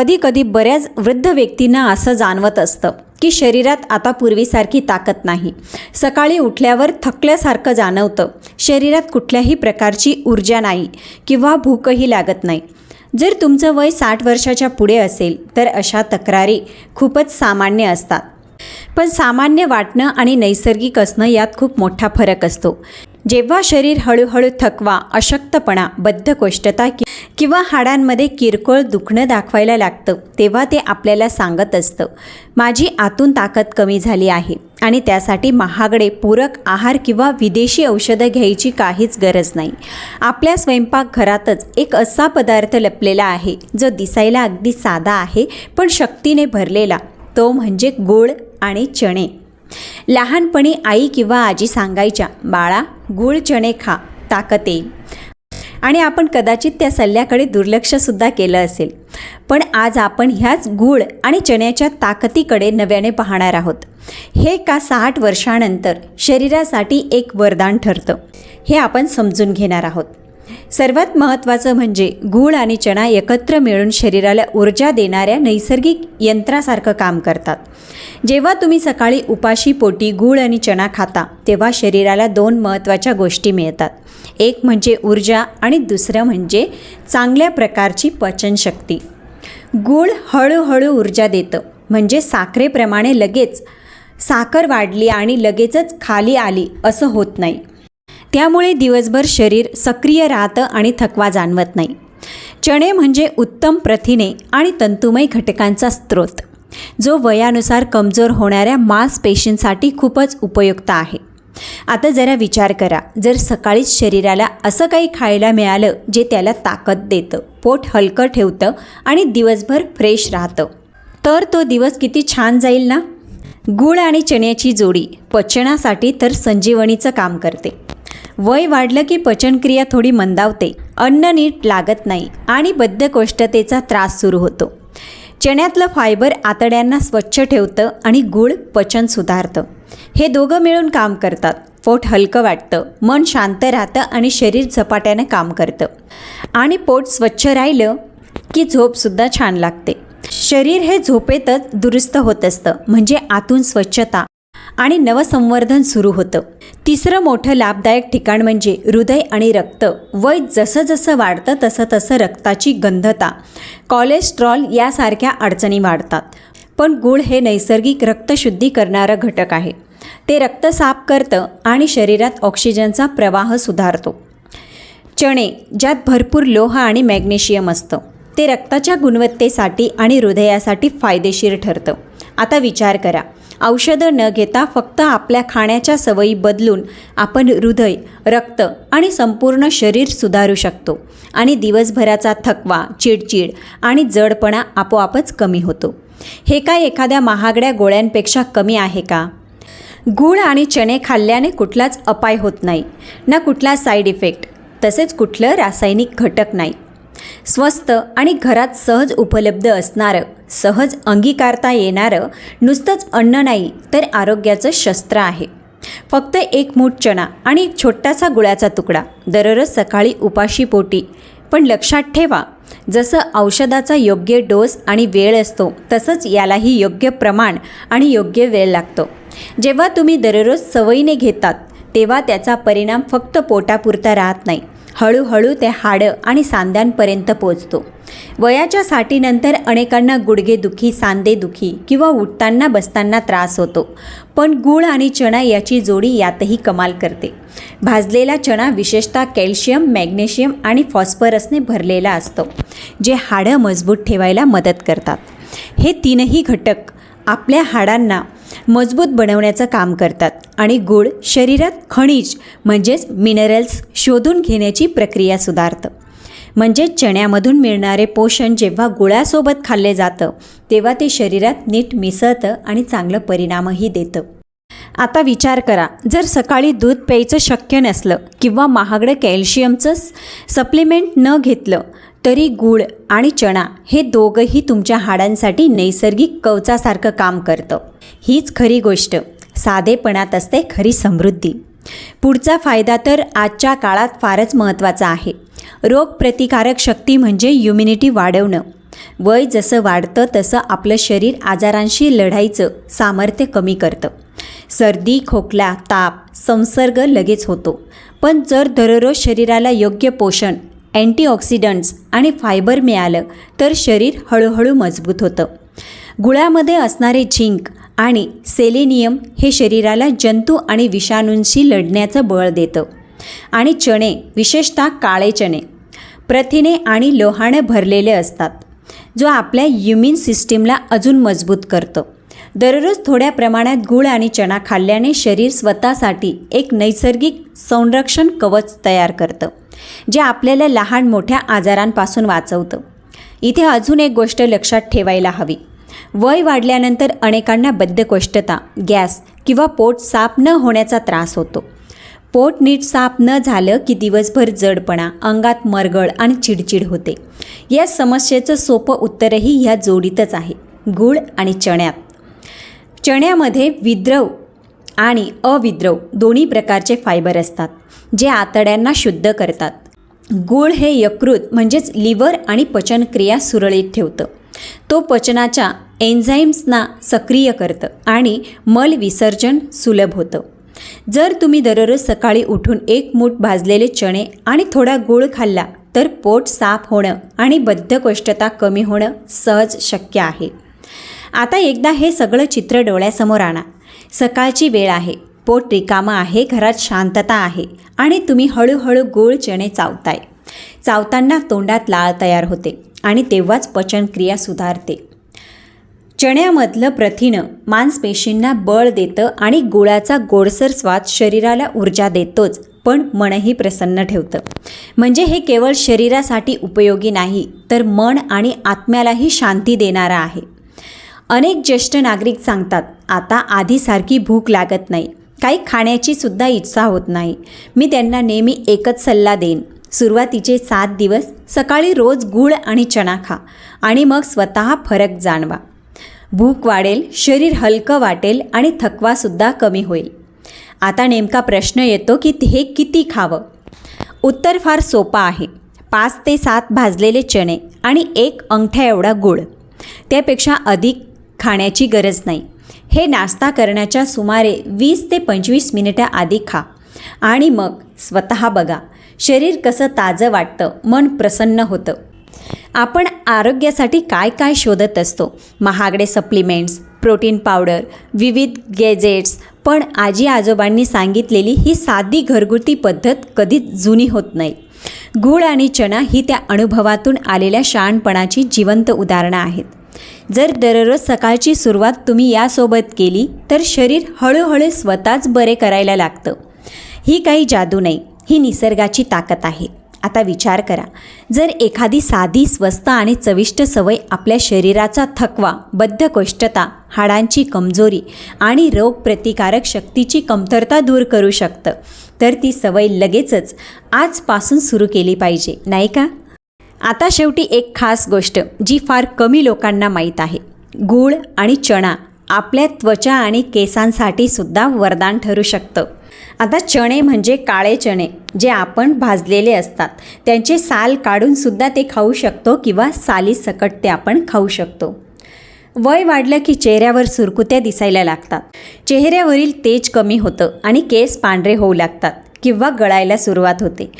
कधी कधी बऱ्याच वृद्ध व्यक्तींना असं जाणवत असतं की शरीरात आता पूर्वीसारखी ताकद नाही. सकाळी उठल्यावर थकल्यासारखं जाणवतं शरीरात कुठल्याही प्रकारची ऊर्जा नाही किंवा भूकही लागत नाही. जर तुमचं वय साठ वर्षाच्या पुढे असेल तर अशा तक्रारी खूपच सामान्य असतात. पण सामान्य वाटणं आणि नैसर्गिक असणं यात खूप मोठा फरक असतो. जेव्हा शरीर हळूहळू थकवा अशक्तपणा बद्धकोष्ठता कि किंवा हाडांमध्ये किरकोळ दुखणं दाखवायला लागतं तेव्हा ते आपल्याला सांगत असतं माझी आतून ताकद कमी झाली आहे आणि त्यासाठी महागडे पूरक आहार किंवा विदेशी औषधं घ्यायची काहीच गरज नाही. आपल्या स्वयंपाकघरातच एक असा पदार्थ लपलेला आहे जो दिसायला अगदी साधा आहे पण शक्तीने भरलेला. तो म्हणजे गूळ आणि चणे. लहानपणी आई किंवा आजी सांगायच्या बाळा गूळ चणे खा ताकद येईल. आणि आपण कदाचित त्या सल्ल्याकडे दुर्लक्षसुद्धा केलं असेल. पण आज आपण ह्याच गूळ आणि चण्याच्या ताकदीकडे नव्याने पाहणार आहोत. हे का साठ वर्षानंतर शरीरासाठी एक वरदान ठरतं. हे आपण समजून घेणार आहोत. सर्वात महत्त्वाचं म्हणजे गूळ आणि चणा एकत्र मिळून शरीराला ऊर्जा देणाऱ्या नैसर्गिक यंत्रासारखं काम करतात. जेव्हा तुम्ही सकाळी उपाशी पोटी गूळ आणि चणा खाता तेव्हा शरीराला दोन महत्त्वाच्या गोष्टी मिळतात. एक म्हणजे ऊर्जा आणि दुसरं म्हणजे चांगल्या प्रकारची पचनशक्ती. गूळ हळूहळू ऊर्जा देतं. म्हणजे साखरेप्रमाणे लगेच साखर वाढली आणि लगेचच खाली आली असं होत नाही. त्यामुळे दिवसभर शरीर सक्रिय राहतं आणि थकवा जाणवत नाही. चणे म्हणजे उत्तम प्रथिने आणि तंतुमय घटकांचा स्रोत जो वयानुसार कमजोर होणाऱ्या मांसपेशींसाठी खूपच उपयुक्त आहे. आता जरा विचार करा जर सकाळीच शरीराला असं काही खायला मिळालं जे त्याला ताकद देतं पोट हलकं ठेवतं आणि दिवसभर फ्रेश राहतं तर तो दिवस किती छान जाईल ना? गूळ आणि चण्याची जोडी पचनासाठी तर संजीवनीचं काम करते. वय वाढलं की पचनक्रिया थोडी मंदावते अन्न नीट लागत नाही आणि बद्धकोष्ठतेचा त्रास सुरू होतो. चण्यातलं फायबर आतड्यांना स्वच्छ ठेवतं आणि गूळ पचन सुधारतं. हे दोघं मिळून काम करतात. पोट हलकं वाटतं मन शांत राहतं आणि शरीर झपाट्यानं काम करतं. आणि पोट स्वच्छ राहिलं की झोपसुद्धा छान लागते. शरीर हे झोपेतच दुरुस्त होत असतं म्हणजे आतून स्वच्छता. आणि नवसंवर्धन सुरू होतं. तिसरं मोठं लाभदायक ठिकाण म्हणजे हृदय आणि रक्त. वय जसं जसं वाढतं तसं तसं रक्ताची गंधता. कोलेस्ट्रॉल यासारख्या अडचणी वाढतात. पण गूळ हे नैसर्गिक रक्तशुद्धी करणारं घटक आहे. ते रक्त साफ करतं आणि शरीरात ऑक्सिजनचा प्रवाह सुधारतो. चणे ज्यात भरपूर लोह आणि मॅग्नेशियम असतं. ते रक्ताच्या गुणवत्तेसाठी आणि हृदयासाठी फायदेशीर ठरतं. आता विचार करा. औषधं न घेता फक्त आपल्या खाण्याच्या सवयी बदलून आपण हृदय रक्त आणि संपूर्ण शरीर सुधारू शकतो आणि दिवसभराचा थकवा चिडचिड आणि जडपणा आपोआपच कमी होतो. हे काय एखाद्या महागड्या गोळ्यांपेक्षा कमी आहे का? गूळ आणि चणे खाल्ल्याने कुठलाच अपाय होत नाही ना कुठला साईड इफेक्ट तसेच कुठलं रासायनिक घटक नाही. स्वस्त आणि घरात सहज उपलब्ध असणारं सहज अंगीकारता येणारं नुसतंच अन्न नाही तर आरोग्याचं शस्त्र आहे. फक्त एक मूठ चणा आणि एक छोटासा गुळाचा तुकडा दररोज सकाळी उपाशी पोटी. पण लक्षात ठेवा जसं औषधाचा योग्य डोस आणि वेळ असतो तसंच यालाही योग्य प्रमाण आणि योग्य वेळ लागतो. जेव्हा तुम्ही दररोज सवयीने घेतात तेव्हा त्याचा परिणाम फक्त पोटापुरता राहत नाही. हळूहळू ते हाडं आणि सांध्यांपर्यंत पोचतो. वयाच्या साठीनंतर अनेकांना गुडघेदुखी सांधेदुखी किंवा उठताना बसताना त्रास होतो. पण गूळ आणि चणा याची जोडी यातही कमाल करते. भाजलेला चणा विशेषतः कॅल्शियम मॅग्नेशियम आणि फॉस्फरसने भरलेला असतो जे हाडं मजबूत ठेवायला मदत करतात. हे तीनही घटक आपल्या हाडांना मजबूत बनवण्याचं काम करतात आणि गूळ शरीरात खनिज म्हणजेच मिनरल्स शोधून घेण्याची प्रक्रिया सुधारतं. म्हणजे चण्यामधून मिळणारे पोषण जेव्हा गुळासोबत खाल्ले जातं तेव्हा ते शरीरात नीट मिसळतं आणि चांगलं परिणामही देतं. आता विचार करा जर सकाळी दूध प्यायचं शक्य नसलं किंवा महागडं कॅल्शियमचं सप्लिमेंट न घेतलं तरी गूळ आणि चणा हे दोघंही तुमच्या हाडांसाठी नैसर्गिक कवचासारखं काम करतं. हीच खरी गोष्ट. साधेपणात असते खरी समृद्धी. पुढचा फायदा तर आजच्या काळात फारच महत्त्वाचा आहे. रोगप्रतिकारक शक्ती म्हणजे इम्युनिटी वाढवणं. वय जसं वाढतं तसं आपलं शरीर आजारांशी लढायचं सामर्थ्य कमी करतं. सर्दी खोकला ताप संसर्ग लगेच होतो. पण जर दररोज शरीराला योग्य पोषण अँटीऑक्सिडंट्स आणि फायबर मिळालं तर शरीर हळूहळू मजबूत होतं. गुळामध्ये असणारे झिंक आणि सेलेनियम हे शरीराला जंतू आणि विषाणूंशी लढण्याचं बळ देतं. आणि चणे विशेषतः काळे चणे प्रथिने आणि लोहाने भरलेले असतात जो आपल्या इम्युन सिस्टीमला अजून मजबूत करतो. दररोज थोड्या प्रमाणात गूळ आणि चणा खाल्ल्याने शरीर स्वतःसाठी एक नैसर्गिक संरक्षण कवच तयार करतं. जे आपल्याला लहान मोठ्या आजारांपासून वाचवतं. इथे अजून एक गोष्ट लक्षात ठेवायला हवी. वय वाढल्यानंतर अनेकांना बद्धकोष्ठता गॅस किंवा पोट साफ न होण्याचा त्रास होतो. पोट नीट साफ न झालं की दिवसभर जडपणा अंगात मरगळ आणि चिडचिड होते. या समस्येचं सोपं उत्तरही ह्या जोडीतच आहे गूळ आणि चण्यात. चण्यामध्ये विद्रव आणि अविद्रव दोन्ही प्रकारचे फायबर असतात जे आतड्यांना शुद्ध करतात. गूळ हे यकृत म्हणजेच लिव्हर आणि पचनक्रिया सुरळीत ठेवतं. तो पचनाच्या एन्झाईम्सना सक्रिय करतं आणि मल विसर्जन सुलभ होतं. जर तुम्ही दररोज सकाळी उठून एक मूठ भाजलेले चणे आणि थोडा गूळ खाल्ला तर पोट साफ होणं आणि बद्धकोष्ठता कमी होणं सहज शक्य आहे. आता एकदा हे सगळं चित्र डोळ्यासमोर आणा. सकाळची वेळ आहे. पोट रिकामं आहे घरात शांतता आहे आणि तुम्ही हळूहळू गोळ चणे चावताय. चावताना तोंडात लाळ तयार होते आणि तेव्हाच पचनक्रिया सुधारते. चण्यामधलं प्रथिनं मांसपेशींना बळ देतं आणि गुळाचा गोडसर स्वाद शरीराला ऊर्जा देतोच पण मनही प्रसन्न ठेवतं. म्हणजे हे केवळ शरीरासाठी उपयोगी नाही तर मन आणि आत्म्यालाही शांती देणारं आहे. अनेक ज्येष्ठ नागरिक सांगतात आता आधीसारखी भूक लागत नाही. काही खाण्याची सुद्धा इच्छा होत नाही. मी त्यांना नेहमी एकच सल्ला देईन. सुरुवातीचे सात दिवस सकाळी रोज गूळ आणि चणा खा आणि मग स्वतः फरक जाणवा. भूक वाढेल शरीर हलकं वाटेल आणि थकवासुद्धा कमी होईल. आता नेमका प्रश्न येतो की हे किती खावं? उत्तर फार सोपं आहे. पाच ते सात भाजलेले चणे आणि एक अंगठ्या एवढा गूळ. त्यापेक्षा अधिक खाण्याची गरज नाही. हे नाश्ता करण्याच्या सुमारे वीस ते पंचवीस मिनिटं आधी खा. आणि मग स्वतः बघा. शरीर कसं ताजं वाटतं मन प्रसन्न होतं. आपण आरोग्यासाठी काय काय शोधत असतो? महागडे सप्लिमेंट्स प्रोटीन पावडर विविध गॅजेट्स पण आजी आजोबांनी सांगितलेली ही साधी घरगुती पद्धत कधीच जुनी होत नाही. गूळ आणि चणा ही त्या अनुभवातून आलेल्या शहाणपणाची जिवंत उदाहरणं आहेत. जर दररोज सकाळची सुरुवात तुम्ही यासोबत केली तर शरीर हळूहळू स्वतःच बरे करायला लागतं. ही काही जादू नाही ही निसर्गाची ताकद आहे. आता विचार करा जर एखादी साधी स्वस्त आणि चविष्ट सवय आपल्या शरीराचा थकवा बद्धकोष्ठता हाडांची कमजोरी आणि रोगप्रतिकारक शक्तीची कमतरता दूर करू शकतं तर ती सवय लगेचच आजपासून सुरू केली पाहिजे नाही का? आता शेवटी एक खास गोष्ट जी फार कमी लोकांना माहीत आहे. गूळ आणि चणा आपल्या त्वचा आणि केसांसाठी सुद्धा वरदान ठरू शकतं. आता चणे म्हणजे काळे चणे जे आपण भाजलेले असतात. त्यांचे साल काढूनसुद्धा ते खाऊ शकतो किंवा साली सकट ते आपण खाऊ शकतो. वय वाढलं की चेहऱ्यावर सुरकुत्या दिसायला लागतात. चेहऱ्यावरील तेज कमी होतं आणि केस पांढरे होऊ लागतात किंवा गळायला सुरुवात होते.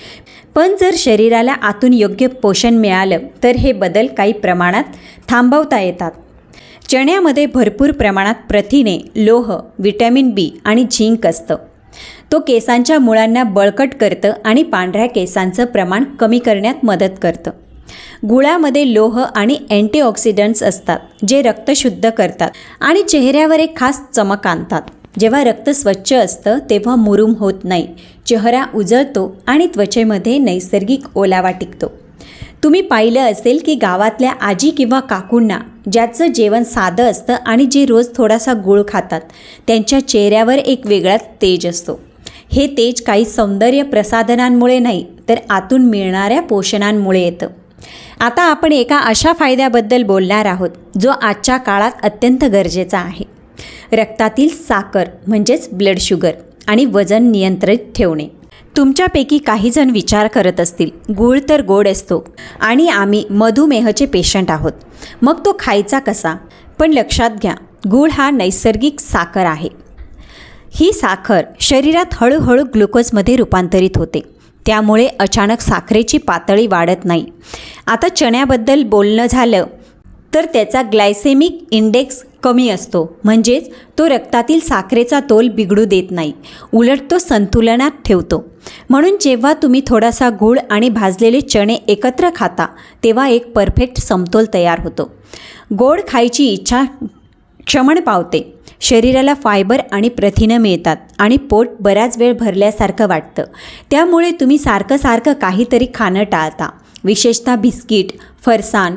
पण जर शरीराला आतून योग्य पोषण मिळालं तर हे बदल काही प्रमाणात थांबवता येतात. चण्यामध्ये भरपूर प्रमाणात प्रथिने लोह विटॅमिन बी आणि झिंक असतं. तो केसांच्या मुळांना बळकट करतं आणि पांढऱ्या केसांचं प्रमाण कमी करण्यात मदत करतं. गुळामध्ये लोह आणि अँटीऑक्सिडंट्स असतात जे रक्त शुद्ध करतात आणि चेहऱ्यावर एक खास चमक आणतात. जेव्हा रक्त स्वच्छ असतं तेव्हा मुरुम होत नाही. चेहरा उजळतो आणि त्वचेमध्ये नैसर्गिक ओलावा टिकतो. तुम्ही पाहिलं असेल की गावातल्या आजी किंवा काकूंना ज्याचं जेवण साधं असतं आणि जे रोज थोडासा गुळ खातात त्यांच्या चेहऱ्यावर एक वेगळाच तेज असतो. हे तेज काही सौंदर्य प्रसाधनांमुळे नाही तर आतून मिळणाऱ्या पोषणांमुळे येतं. आता आपण एका अशा फायद्याबद्दल बोलणार आहोत जो आजच्या काळात अत्यंत गरजेचा आहे. रक्तातील साखर म्हणजेच ब्लड शुगर. आणि वजन नियंत्रित ठेवणे. तुमच्यापैकी काहीजण विचार करत असतील गूळ तर गोड असतो आणि आम्ही मधुमेहचे पेशंट आहोत. मग तो खायचा कसा? पण लक्षात घ्या गूळ हा नैसर्गिक साखर आहे. ही साखर शरीरात हळूहळू ग्लुकोजमध्ये रूपांतरित होते. त्यामुळे अचानक साखरेची पातळी वाढत नाही. आता चण्याबद्दल बोलणं झालं तर त्याचा ग्लायसेमिक इंडेक्स कमी असतो. म्हणजेच तो रक्तातील साखरेचा तोल बिघडू देत नाही. उलट तो संतुलनात ठेवतो. म्हणून जेव्हा तुम्ही थोडासा गूळ आणि भाजलेले चणे एकत्र खाता तेव्हा एक परफेक्ट समतोल तयार होतो. गोड खायची इच्छा क्षमण पावते. शरीराला फायबर आणि प्रथिनं मिळतात आणि पोट बराच वेळ भरल्यासारखं वाटतं. त्यामुळे तुम्ही सारखं सारखं काहीतरी खाणं टाळता. विशेषतः बिस्किट फरसाण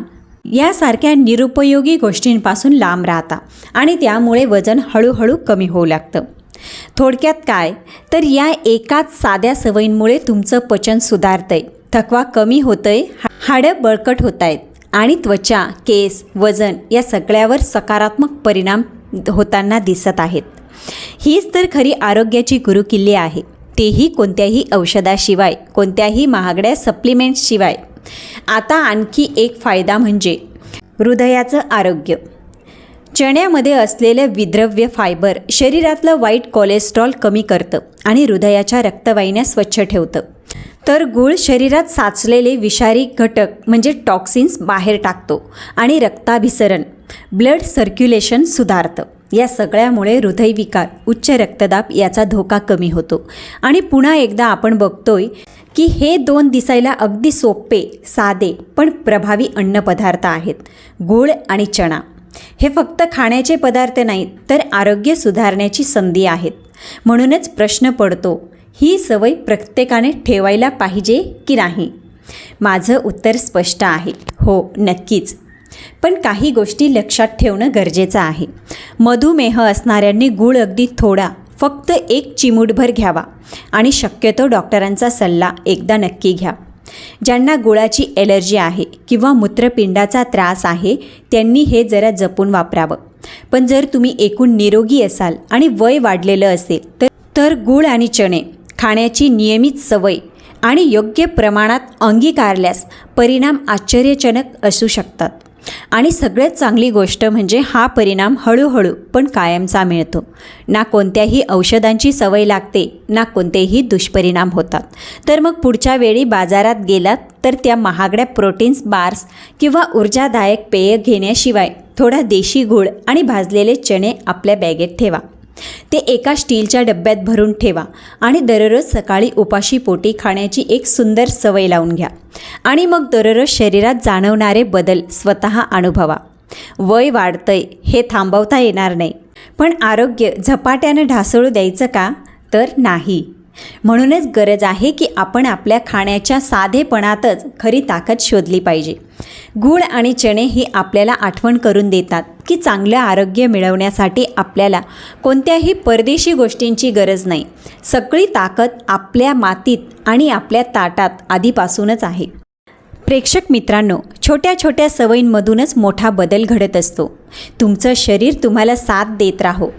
यासारख्या निरुपयोगी गोष्टींपासून लांब राहता आणि त्यामुळे वजन हळूहळू कमी होऊ लागतं. थोडक्यात काय? तर या एकाच साध्या सवयींमुळे तुमचं पचन सुधारतंय. थकवा कमी होतंय हा- हाडं बळकट होत आहेत आणि त्वचा केस वजन या सगळ्यावर सकारात्मक परिणाम होताना दिसत आहेत. हीच तर खरी आरोग्याची गुरुकिल्ली आहे. तेही कोणत्याही औषधाशिवाय कोणत्याही महागड्या सप्लिमेंट्सशिवाय. आता आणखी एक फायदा म्हणजे हृदयाचं आरोग्य. चण्यामध्ये असलेलं विद्रव्य फायबर शरीरातलं वाईट कोलेस्ट्रॉल कमी करतं आणि हृदयाच्या रक्तवाहिन्या स्वच्छ ठेवतं. तर गूळ शरीरात साचलेले विषारी घटक म्हणजे टॉक्सिन्स बाहेर टाकतो आणि रक्ताभिसरण ब्लड सर्क्युलेशन सुधारतं. या सगळ्यामुळे हृदयविकार उच्च रक्तदाब याचा धोका कमी होतो. आणि पुन्हा एकदा आपण बघतोय की हे दोन दिसायला अगदी सोपे साधे पण प्रभावी अन्नपदार्थ आहेत. गूळ आणि चणा. हे फक्त खाण्याचे पदार्थ नाहीत तर आरोग्य सुधारण्याची संधी आहेत. म्हणूनच प्रश्न पडतो ही सवय प्रत्येकाने ठेवायला पाहिजे की नाही? माझं उत्तर स्पष्ट आहे. हो नक्कीच. पण काही गोष्टी लक्षात ठेवणं गरजेचं आहे. मधुमेह असणाऱ्यांनी गूळ अगदी थोडा फक्त एक चिमूटभर घ्यावा आणि शक्यतो डॉक्टरांचा सल्ला एकदा नक्की घ्या. ज्यांना गुळाची एलर्जी आहे किंवा मूत्रपिंडाचा त्रास आहे त्यांनी हे जरा जपून वापरावं. पण जर तुम्ही एकूण निरोगी असाल आणि वय वाढलेलं असेल तर तर गूळ आणि चणे खाण्याची नियमित सवय आणि योग्य प्रमाणात अंगीकारल्यास परिणाम आश्चर्यजनक असू शकतात. आणि सगळ्यात चांगली गोष्ट म्हणजे हा परिणाम हळूहळू पण कायमचा मिळतो. ना कोणत्याही औषधांची सवय लागते ना कोणतेही दुष्परिणाम होतात. तर मग पुढच्या वेळी बाजारात गेलात तर त्या महागड्या प्रोटीन्स बार्स किंवा ऊर्जादायक पेय घेण्याशिवाय थोडा देशी गूळ आणि भाजलेले चणे आपल्या बॅगेत ठेवा. ते एका स्टीलच्या डब्यात भरून ठेवा आणि दररोज सकाळी उपाशी पोटी खाण्याची एक सुंदर सवय लावून घ्या. आणि मग दररोज शरीरात जाणवणारे बदल स्वतः अनुभवा. वय वाढतंय हे थांबवता येणार नाही. पण आरोग्य झपाट्यानं ढासळू द्यायचं का? तर नाही. म्हणूनच गरज आहे की आपण आपल्या खाण्याच्या साधेपणातच खरी ताकद शोधली पाहिजे. गूळ आणि चणे ही आपल्याला आठवण करून देतात की चांगलं आरोग्य मिळवण्यासाठी आपल्याला कोणत्याही परदेशी गोष्टींची गरज नाही. सगळी ताकद आपल्या मातीत आणि आपल्या ताटात आधीपासूनच आहे. प्रेक्षक मित्रांनो छोट्या छोट्या सवयींमधूनच मोठा बदल घडत असतो. तुमचं शरीर तुम्हाला साथ देत राहो.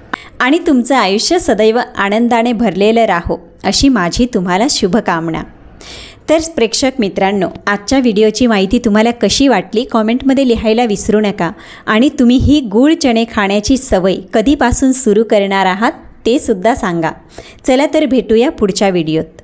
आणि तुमचं आयुष्य सदैव आनंदाने भरलेलं राहो अशी माझी तुम्हाला शुभकामना. तर प्रेक्षक मित्रांनो आजच्या व्हिडिओची माहिती तुम्हाला कशी वाटली कॉमेंटमध्ये लिहायला विसरू नका आणि तुम्ही ही गूळ चणे खाण्याची सवय कधीपासून सुरू करणार आहात ते सुद्धा सांगा. चला तर भेटूया पुढच्या व्हिडिओत.